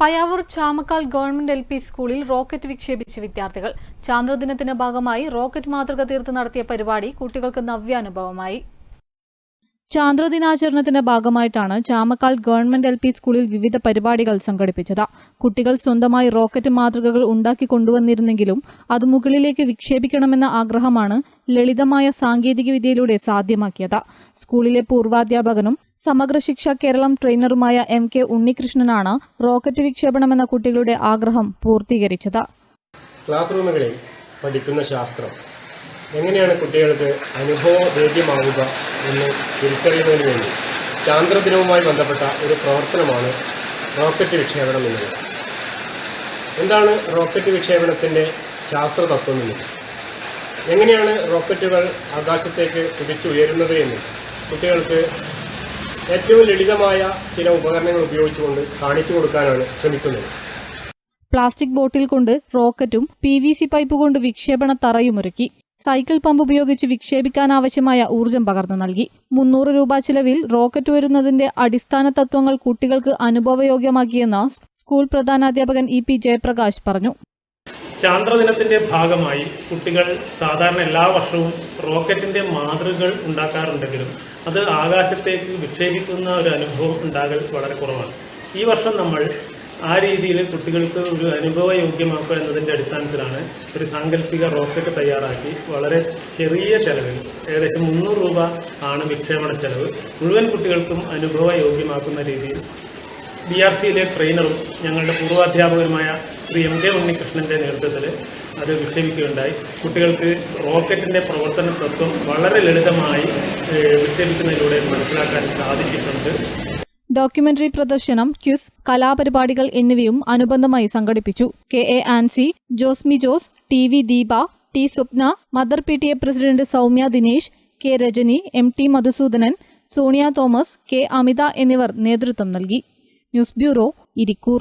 Payyavoor Chamakkal government L P സ്കൂളിൽ rocket വിക്ഷേപിച്ച വിദ്യാർത്ഥികൾ ചാന്ദ്രദിനത്തിന്റെ ഭാഗമായി റോക്കറ്റ് മാതൃക തീർത്ത് നടത്തിയ പരിപാടി കുട്ടികൾക്ക് നവ്യാനുഭവമായി ചാന്ദ്രദിനാചരണത്തിന്റെ ഭാഗമായിട്ടാണ് ചാമക്കാൽ ഗവൺമെന്റ് എൽ പി സ്കൂളിൽ വിവിധ പരിപാടികൾ സംഘടിപ്പിച്ചത്. കുട്ടികൾ സ്വന്തമായി റോക്കറ്റ് മാതൃകകൾ ഉണ്ടാക്കി കൊണ്ടുവന്നിരുന്നെങ്കിലും അത് മുകളിലേക്ക് വിക്ഷേപിക്കണമെന്ന ആഗ്രഹമാണ് ലളിതമായ സാങ്കേതികവിദ്യയിലൂടെ സാധ്യമാക്കിയത്. സ്കൂളിലെ പൂർവാധ്യാപകനും സമഗ്ര ശിക്ഷ കേരളം ട്രെയിനറുമായ എം കെ ഉണ്ണികൃഷ്ണനാണ് റോക്കറ്റ് വിക്ഷേപണമെന്ന കുട്ടികളുടെ ആഗ്രഹം പൂർത്തീകരിച്ചത്. ക്ലാസ് റൂമുകളിൽ പഠിക്കുന്ന ശാസ്ത്രം എങ്ങനെയാണ് കുട്ടികൾക്ക് അനുഭവവേദ്യമാവുക എന്ന് തിരിച്ചറിയുന്നതിന് വേണ്ടി ചാന്ദ്രദിനവുമായി ബന്ധപ്പെട്ട ഒരു പ്രവർത്തനമാണ് റോക്കറ്റ് വിക്ഷേപണം എന്നത്. എന്താണ് റോക്കറ്റ് വിക്ഷേപണത്തിന്റെ ശാസ്ത്രതത്വം എന്നത് എങ്ങനെയാണ് റോക്കറ്റുകൾ ആകാശത്തേക്ക് കുതിച്ചുയരുന്നത് എന്ന് കുട്ടികൾക്ക് ഏറ്റവും ലളിതമായ ചില ഉപകരണങ്ങൾ ഉപയോഗിച്ചുകൊണ്ട് കാണിച്ചു കൊടുക്കാനാണ് ശ്രമിക്കുന്നത്. പ്ലാസ്റ്റിക് ബോട്ടിൽ കൊണ്ട് റോക്കറ്റും പി വി സി പൈപ്പ് കൊണ്ട് വിക്ഷേപണ തറയുമൊരുക്കി സൈക്കിൾ പമ്പ് ഉപയോഗിച്ച് വിക്ഷേപിക്കാനാവശ്യമായ ഊർജം പകർന്നു നൽകി. മുന്നൂറ് രൂപ ചിലവിൽ റോക്കറ്റ് വരുന്നതിന്റെ അടിസ്ഥാന തത്വങ്ങൾ കുട്ടികൾക്ക് അനുഭവയോഗ്യമാക്കിയെന്ന് സ്കൂൾ പ്രധാനാധ്യാപകൻ ഇ പി ജയപ്രകാശ് പറഞ്ഞു. ചാന്ദ്രദിനത്തിന്റെ ഭാഗമായി കുട്ടികൾ സാധാരണ എല്ലാ വർഷവും റോക്കറ്റിന്റെ മാതൃകകൾ ഉണ്ടാക്കാറുണ്ടെങ്കിലും അത് ആകാശത്തേക്ക് വിക്ഷേപിക്കുന്ന ഒരു അനുഭവം ഉണ്ടാകൽ വളരെ കുറവാണ്. ഈ വർഷം നമ്മൾ ആ രീതിയിൽ കുട്ടികൾക്ക് ഒരു അനുഭവയോഗ്യമാക്കുക എന്നതിന്റെ അടിസ്ഥാനത്തിലാണ് ഒരു സാങ്കല്പിക റോക്കറ്റ് തയ്യാറാക്കി വളരെ ചെറിയ ചെലവിൽ ഏകദേശം മുന്നൂറ് രൂപ ആണ് വിക്ഷേപണ ചെലവ് മുഴുവൻ കുട്ടികൾക്കും അനുഭവയോഗ്യമാക്കുന്ന രീതിയിൽ ബി ആർ സിയിലെ ട്രെയിനറും ഞങ്ങളുടെ പൂർവാധ്യാപകരുമായ ശ്രീ എം കെ ഉണ്ണികൃഷ്ണന്റെ നേതൃത്വത്തിൽ അത് വിക്ഷേപിക്കുകയുണ്ടായി. കുട്ടികൾക്ക് റോക്കറ്റിന്റെ പ്രവർത്തന തത്വം വളരെ ലളിതമായി വിക്ഷേപിക്കുന്നതിലൂടെ മനസ്സിലാക്കാൻ സാധിച്ചിട്ടുണ്ട്. ഡോക്യുമെന്ററി പ്രദർശനം ക്യുസ് കലാപരിപാടികൾ എന്നിവയും അനുബന്ധമായി സംഘടിപ്പിച്ചു. K. A. Ancy Josmi Jose T. V. Deepa T. Swapna mother P. T. A president Soumya Dinesh K. Rajani M. T. Madhusoodanan Sonia Thomas K. Amitha എന്നിവർ നേതൃത്വം നൽകി. News bureau Irikkur.